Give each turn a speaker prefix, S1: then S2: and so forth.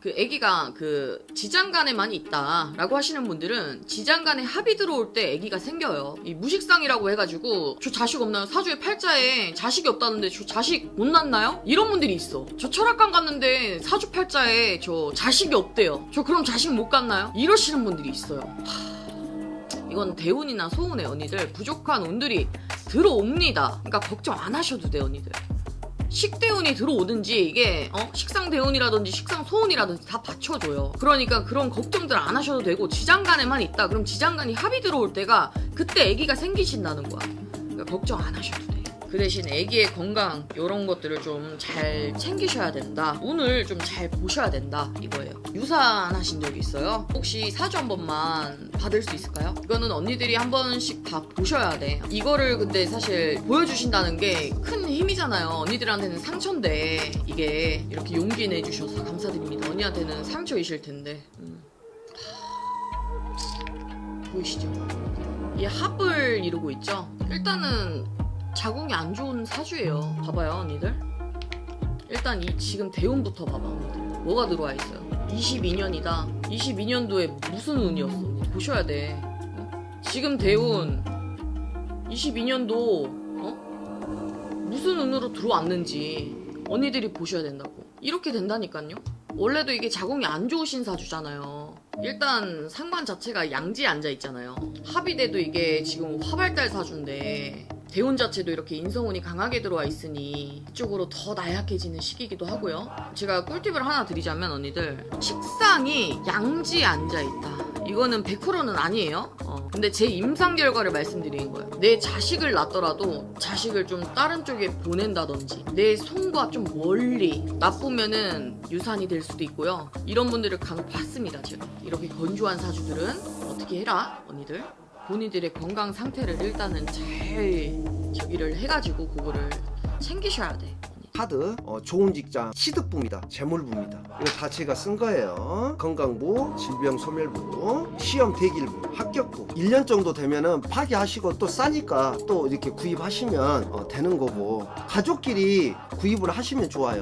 S1: 그 아기가 그 지장간에만 있다라고 하시는 분들은 지장간에 합이 들어올 때 아기가 생겨요. 이 무식상이라고 해가지고 저 자식 없나요? 사주에 팔자에 자식이 없다는데 저 자식 못 낳나요? 이런 분들이 있어. 저 철학관 갔는데 사주 팔자에 저 자식이 없대요. 저 그럼 자식 못 갖나요? 이러시는 분들이 있어요. 하, 이건 대운이나 소운의 언니들 부족한 운들이 들어옵니다. 그러니까 걱정 안 하셔도 돼요, 언니들. 식대운이 들어오든지 이게 어? 식상 대운이라든지 식상 소운이라든지 다 받쳐줘요. 그러니까 그런 걱정들 안 하셔도 되고 지장간에만 있다. 그럼 지장간이 합이 들어올 때가 그때 아기가 생기신다는 거야. 그러니까 걱정 안 하셔도 돼. 그 대신 아기의 건강 이런 것들을 좀 잘 챙기셔야 된다. 운을 좀잘 보셔야 된다 이거예요. 유산하신 적이 있어요? 혹시 사주 한 번만 받을 수 있을까요? 이거는 언니들이 한 번씩 다 보셔야 돼. 이거를 근데 사실 보여주신다는 게 큰 힘이잖아요. 언니들한테는 상처인데 이게 이렇게 용기 내주셔서 감사드립니다. 언니한테는 상처이실 텐데. 음. 하, 보이시죠? 이 합을 이루고 있죠. 일단은 자궁이 안 좋은 사주예요. 봐봐요, 언니들. 일단 이 지금 대운부터 봐봐. 뭐가 들어와 있어요? 22년이다. 22년도에 무슨 운이었어? 보셔야 돼. 어? 지금 대운 22년도 어? 무슨 운으로 들어왔는지 언니들이 보셔야 된다고. 이렇게 된다니까요. 원래도 이게 자궁이 안 좋으신 사주잖아요. 일단 상관 자체가 양지에 앉아 있잖아요. 합의돼도 이게 지금 화발달 사주인데 대운 자체도 이렇게 인성운이 강하게 들어와 있으니 이쪽으로 더 나약해지는 시기이기도 하고요. 제가 꿀팁을 하나 드리자면 언니들 식상이 양지에 앉아 있다. 이거는 100%는 아니에요. 어, 근데 제 임상 결과를 말씀드리는 거예요. 내 자식을 낳더라도 자식을 좀 다른 쪽에 보낸다든지 내 손과 좀 멀리 나쁘면은 유산이 될 수도 있고요. 이런 분들을 간혹 봤습니다. 제가 이렇게 건조한 사주들은 어떻게 해라 언니들 본인들의 건강 상태를 일단은 잘 저기를 해가지고 그거를 챙기셔야 돼.
S2: 카드 어, 좋은 직장 취득부입니다. 재물부입니다. 이거 다 제가 쓴 거예요. 건강부 질병소멸부 시험 대길부 합격부. 1년 정도 되면은 파기하시고 또 싸니까 또 이렇게 구입하시면 어, 되는 거고. 가족끼리 구입을 하시면 좋아요